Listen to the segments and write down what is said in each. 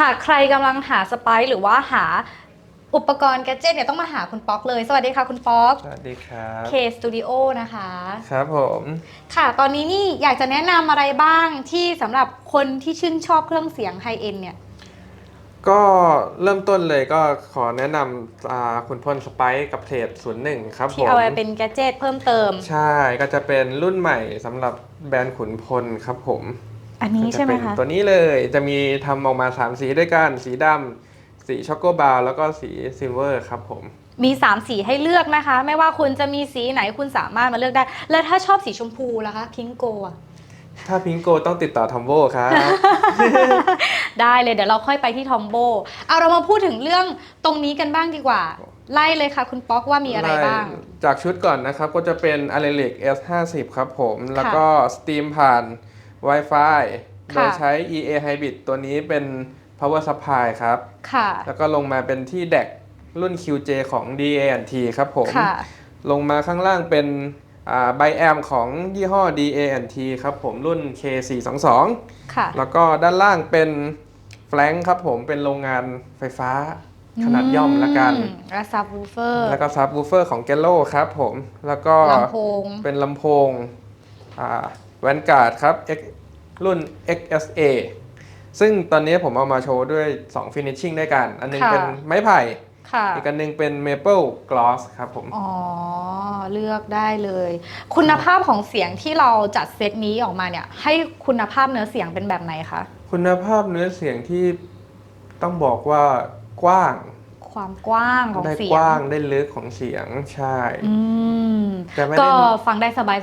หากใครกำลังหาสไปซ์หรือว่าหาอุปกรณ์แกดเจิตเนี่ยต้องมาหาคุณป๊อกเลย สวัสดีค่ะคุณป๊อกสวัสดีครับ K Studio นะคะ ครับผม ค่ะ ตอนนี้นี่อยากจะแนะนำอะไรบ้างที่สำหรับคนที่ชื่นชอบเครื่องเสียงไฮเอ็นเนี่ย ก็เริ่มต้นเลยก็ขอแนะนำอ่าคุณพลสไปซ์กับเทรดศูนย์หนึ่งครับผที่มเอาไว้เป็นแกดเจิตเพิ่มเติม ใช่ก็จะเป็นรุ่นใหม่สำหรับแบรนด์ขุนพลครับผม อันนี้ใช่ไหมก็จคะเป็นตัวนี้เลยจะมีทำออกมา 3 สีด้วยกัน สีดำสีช็อกโกบาร์แล้วก็สีซิลเวอร์ครับผมมี 3 สีให้เลือกนะคะ ไม่ว่าคุณจะมีสีไหนคุณสามารถมาเลือกได้ แล้วถ้าชอบสีชมพูล่ะคะพิงโกอะถ้าพิงโกต้องติดต่อทอมโบครับ ได้เลยเดี๋ยวเราค่อยไปที่ทอมโบเอาเรามาพูดถึงเรื่องตรงนี้กันบ้างดีกว่า ไล่เลยค่ะคุณป๊อกว่ามีอะไรบ้าง จากชุดก่อนนะครับก็จะเป็น a l e l i c S50 ครับผม แล้วก็ Steam ผ่าน Wi-Fi โดยค่ะใช้ EA Hybrid ตัวนี้เป็น Power Supply ครับ ค่ะ แล้วก็ลงมาเป็นที่ DAC รุ่น QJ ของ DANT ครับผมค่ะลงมาข้างล่างเป็นไบแอมของยี่ห้อ DANT ครับผมรุ่น K422 ค่ะ แล้วก็ด้านล่างเป็นแฟลงครับผมเป็นโรงงานไฟฟ้าขนาดย่อมละกันและซับวูเฟอร์ แล้วก็ซับวูเฟอร์ของ g e l l o ครับผม แล้วก็ลำโพง เป็นลำโพงแวนการ์ดครับ X รุ่น XSA ซึ่งตอนนี้ผมเอามาโชว์ด้วย 2 finishing ด้วยกัน อันหนึงค่ะเป็นไม้ไผ่ค่ะอีกอันหนึงเป็น Maple Gloss ครับผม อ๋อ เลือกได้เลย คุณภาพของเสียงที่เราจัดเซตนี้ออกมาเนี่ย ให้คุณภาพเนื้อเสียงเป็นแบบไหนคะ คุณภาพเนื้อเสียงที่ต้องบอกว่ากว้าง ความกว้างของได้เสียกงว้างได้ลึกของเสียงใช่ อืมแต่ไม่ก็ได้ฟังได้สบาย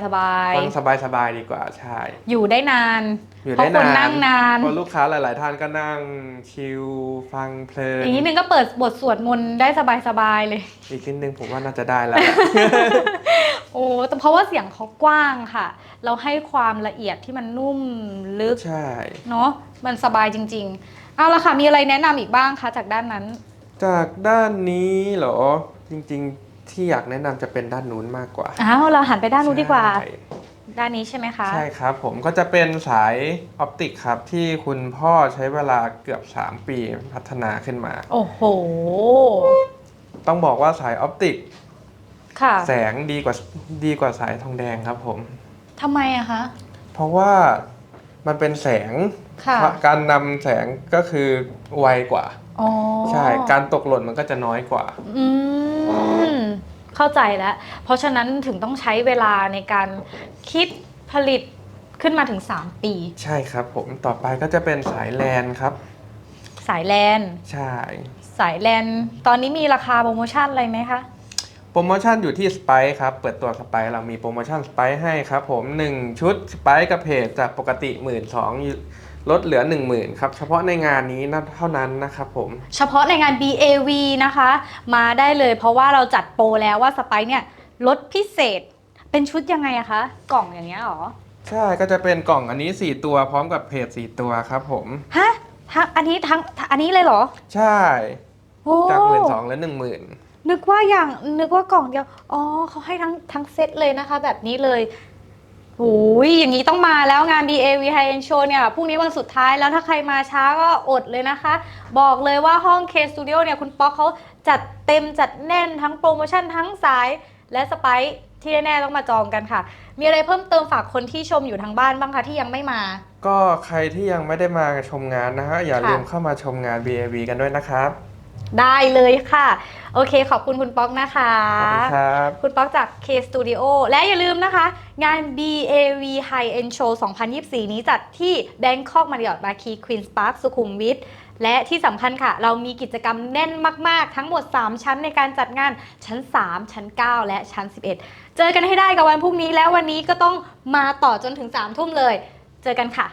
ฟังสบายๆดีกว่าใช่ ๆอยู่ได้นานอยู่เพได้ราะคนนานนั่งนานเพราะลูกค้าหลาย ๆ ท่านก็นั่งชิลฟังเพลิน อีกนิดนึงก็เปิดบทสวดมนต์ได้สบายๆเลย อีกนิดนึงผมว่าน่าจะได้แล้วโอ้แต่เพราะว่าเสียงเขากว้างค่ะ เราให้ความละเอียดที่มันนุ่มลึกใช่ เนาะมันสบายจริง ๆ เอาละค่ะมีอะไรแนะนำอีกบ้างคะจากด้านนั้น จากด้านนี้เหรอ จริงๆที่อยากแนะนำจะเป็นด้านนู้นมากกว่าอ้าวเราหันไปด้านนู้นดีกว่า ใช่ด้านนี้ใช่ไหมคะ ใช่ครับ ผมก็จะเป็นสายออปติกครับ ที่คุณพ่อใช้เวลาเกือบ 3 ปีพัฒนาขึ้นมา โอ้โห ต้องบอกว่าสายออปติกค่ะแสงดีกว่าดีกว่าสายทองแดงครับผม ทำไมอะคะ เพราะว่า มันเป็นแสง ค่ะการนำแสงก็คือไวกว่า อ๋อใช่ การตกหล่นมันก็จะน้อยกว่า อืมเข้าใจแล้ว เพราะฉะนั้นถึงต้องใช้เวลาในการคิดผลิตขึ้นมาถึง 3 ปี ใช่ครับผมต่อไปก็จะเป็นสายแลนครับ สายแลน ใช่ สายแลน ตอนนี้มีราคาโปรโมชั่นอะไรไหมคะ โปรโมชั่นอยู่ที่สไปครับ เปิดตัวสไปเรามีโปรโมชั่นสไปให้ครับผม 1 ชุดสไปกับเพจจากปกติ 1 2ื่นลดเหลือ 10,000ครับเฉพาะในงานนี้นะเท่านั้นนะครับผมเฉพาะในงาน BAV นะคะ มาได้เลยเพราะว่าเราจัดโปรแล้วว่าสไปซ์เนี่ยลดพิเศษเป็นชุดยังไงอะคะ กล่องอย่างเงี้ยเหรอ ใช่ก็จะเป็นกล่องอันนี้ 4 ตัวพร้อมกับเพจ4ตัวครับผม ฮะทั้งอันนี้ทั้งอันนี้เลยเหรอ ใช่โอ้จาก1 2ื่นเหลือ1 0,000นึ นึกว่าอย่างนึกว่ากล่องเดียว อ๋อเขาให้ทั้งทั้งเซตเลยนะคะ แบบนี้เลยโอ้ยอย่างนี้ต้องมาแล้วงาน BAV High End Show เนี่ยพรุ่งนี้วันสุดท้ายแล้วถ้าใครมาช้าก็อดเลยนะคะ บอกเลยว่าห้อง K Studio เนี่ยคุณป๊อกเขาจัดเต็มจัดแน่นทั้งโปรโมชั่นทั้งสายและสไปที่แน่ๆต้องมาจองกันค่ะ มีอะไรเพิ่มเติมฝากคนที่ชมอยู่ทางบ้านบ้างคะที่ยังไม่มา ก็ใครที่ยังไม่ได้มาชมงานนะฮะอย่าลืมเข้ามาชมงาน BAV กันด้วยนะครับ ได้เลยค่ะ โอเคขอบคุณคุณป๊อกนะคะขอบคุณครับ คุณป๊อกจาก K Studio และอย่าลืมนะคะ งาน BAV High End Show 2024 นี้จัดที่ Bangkok Marriott Marquis Queen's Park สุขุมวิทและที่สำคัญค่ะ เรามีกิจกรรมแน่นมาก ๆ ทั้งหมด 3 ชั้นในการจัดงานชั้น 3 ชั้น 9 และชั้น 11 เจอกันให้ได้กับวันพรุ่งนี้แล้ววันนี้ก็ต้องมาต่อจนถึง3ทุ่มเลย เจอกันค่ะ